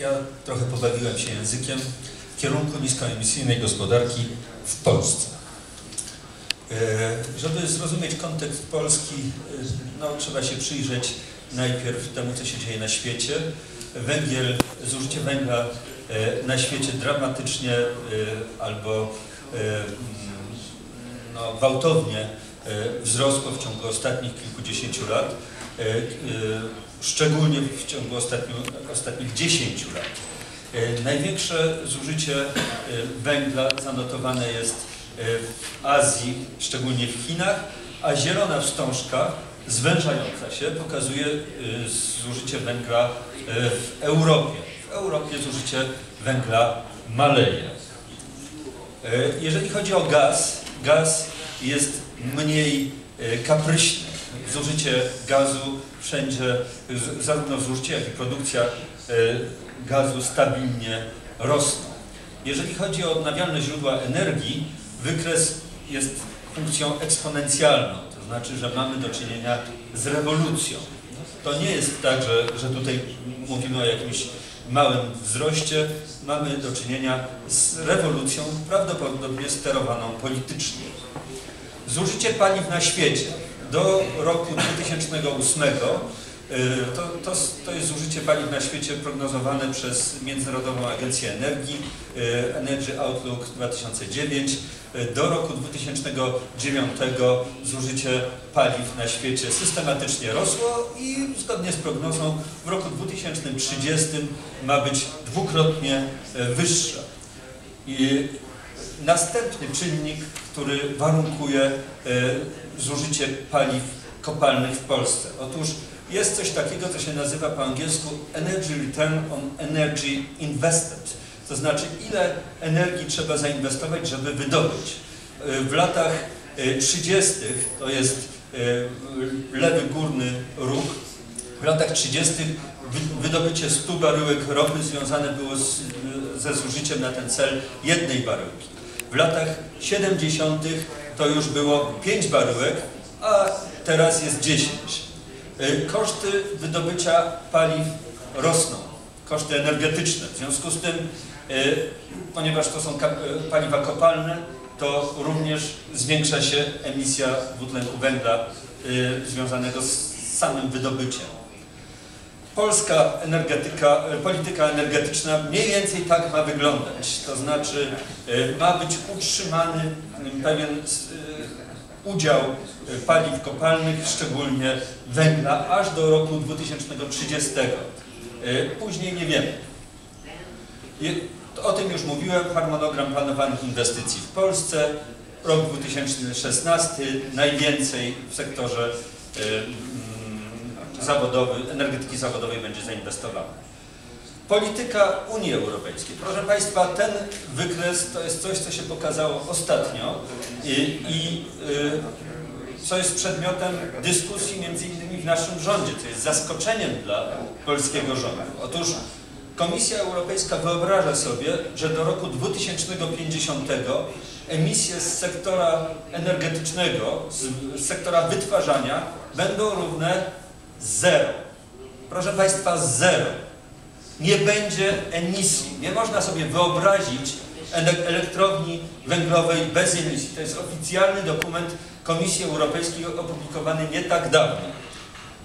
ja trochę pobawiłem się językiem kierunku niskoemisyjnej gospodarki w Polsce. E, żeby zrozumieć kontekst Polski, e, no, trzeba się przyjrzeć najpierw temu, co się dzieje na świecie. Węgiel, zużycie węgla e, na świecie dramatycznie albo no, gwałtownie wzrosło w ciągu ostatnich kilkudziesięciu lat, szczególnie w ciągu ostatnich 10 lat. Największe zużycie węgla zanotowane jest w Azji, szczególnie w Chinach, a zielona wstążka zwężająca się pokazuje zużycie węgla w Europie. W Europie zużycie węgla maleje. Jeżeli chodzi o gaz, gaz jest mniej kapryśny. Zużycie gazu wszędzie, zarówno zużycie, jak i produkcja gazu stabilnie rosną. Jeżeli chodzi o odnawialne źródła energii, wykres jest funkcją eksponencjalną, to znaczy, że mamy do czynienia z rewolucją. To nie jest tak, że, że tutaj mówimy o jakimś małym wzroście, mamy do czynienia z rewolucją prawdopodobnie sterowaną politycznie. Zużycie paliw na świecie do roku 2008 Y, to, to, to jest zużycie paliw na świecie prognozowane przez Międzynarodową Agencję Energii, y, Energy Outlook 2009. Y, do roku 2009 zużycie paliw na świecie systematycznie rosło i zgodnie z prognozą w roku 2030 ma być dwukrotnie wyższe. I następny czynnik, który warunkuje zużycie paliw kopalnych w Polsce. Otóż jest coś takiego, co się nazywa po angielsku Energy Return on Energy Invested. To znaczy, ile energii trzeba zainwestować, żeby wydobyć. Y, w latach 30. Y, to jest lewy górny róg. W latach 30. wydobycie 100 baryłek ropy związane było z, ze zużyciem na ten cel jednej baryłki. W latach 70. to już było 5 baryłek, a teraz jest 10. E, koszty wydobycia paliw rosną, koszty energetyczne. W związku z tym, e, ponieważ to są e, paliwa kopalne, to również zwiększa się emisja dwutlenku węgla związanego z samym wydobyciem. Polska energetyka, polityka energetyczna mniej więcej tak ma wyglądać. To znaczy ma być utrzymany pewien udział e, paliw kopalnych, szczególnie węgla, aż do roku 2030. E, później nie wiemy. O tym już mówiłem, harmonogram planowanych inwestycji w Polsce. Rok 2016 najwięcej w sektorze e, zawodowy, energetyki zawodowej będzie zainwestowane. Polityka Unii Europejskiej. Proszę Państwa, ten wykres to jest coś, co się pokazało ostatnio i, i y, co jest przedmiotem dyskusji między innymi w naszym rządzie, co jest zaskoczeniem dla polskiego rządu. Otóż Komisja Europejska wyobraża sobie, że do roku 2050 emisje z sektora energetycznego, z sektora wytwarzania będą równe zero. Proszę Państwa, zero nie będzie emisji. Nie można sobie wyobrazić elektrowni węglowej bez emisji. To jest oficjalny dokument Komisji Europejskiej opublikowany nie tak dawno.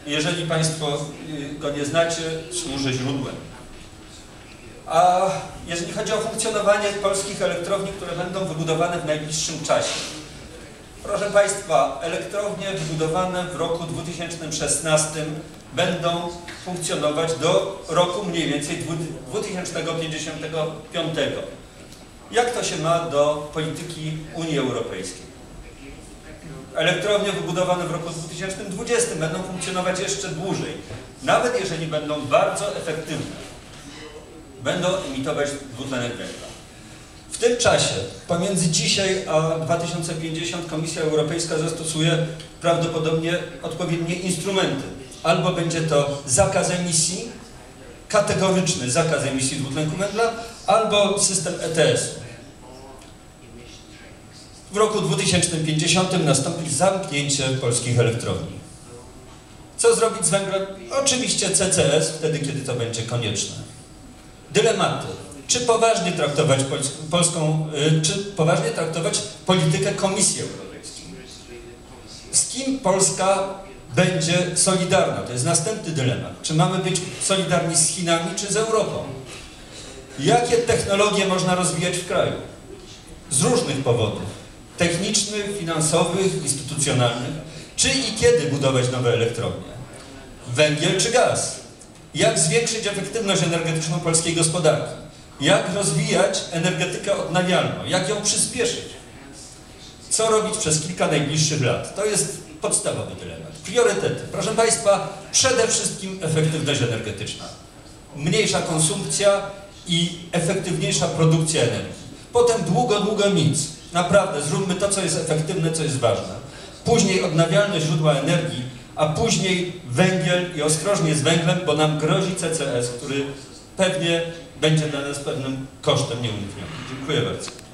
Jeżeli Państwo y, go nie znacie, służy źródłem. A jeżeli chodzi o funkcjonowanie polskich elektrowni, które będą wybudowane w najbliższym czasie. Proszę Państwa, elektrownie wybudowane w roku 2016 będą funkcjonować do roku mniej więcej 2055. Jak to się ma do polityki Unii Europejskiej? Elektrownie wybudowane w roku 2020 będą funkcjonować jeszcze dłużej, nawet jeżeli będą bardzo efektywne. Będą emitować dwutlenek węgla. W tym czasie, pomiędzy dzisiaj a 2050, Komisja Europejska zastosuje prawdopodobnie odpowiednie instrumenty albo będzie to zakaz emisji, kategoryczny zakaz emisji dwutlenku węgla, albo system ETS. W roku 2050 nastąpi zamknięcie polskich elektrowni. Co zrobić z węglem? Oczywiście CCS, wtedy kiedy to będzie konieczne. dylematy. Czy poważnie traktować pols- polską, y, czy poważnie traktować politykę Komisji Europejskiej? Z kim Polska będzie solidarna? To jest następny dylemat. Czy mamy być solidarni z Chinami, czy z Europą? Jakie technologie można rozwijać w kraju? Z różnych powodów. Technicznych, finansowych, instytucjonalnych. Czy i kiedy budować nowe elektrownie? Węgiel czy gaz? Jak zwiększyć efektywność energetyczną polskiej gospodarki? Jak rozwijać energetykę odnawialną? Jak ją przyspieszyć? Co robić przez kilka najbliższych lat? To jest podstawowy dylemat. Priorytety. Proszę Państwa, przede wszystkim efektywność energetyczna. Mniejsza konsumpcja i efektywniejsza produkcja energii. Potem długo, długo nic. Naprawdę, zróbmy to, co jest efektywne, co jest ważne. Później odnawialne źródła energii, a później węgiel i ostrożnie z węglem, bo nam grozi CCS, który pewnie będzie dla nas pewnym kosztem nieuniknionym. Dziękuję bardzo.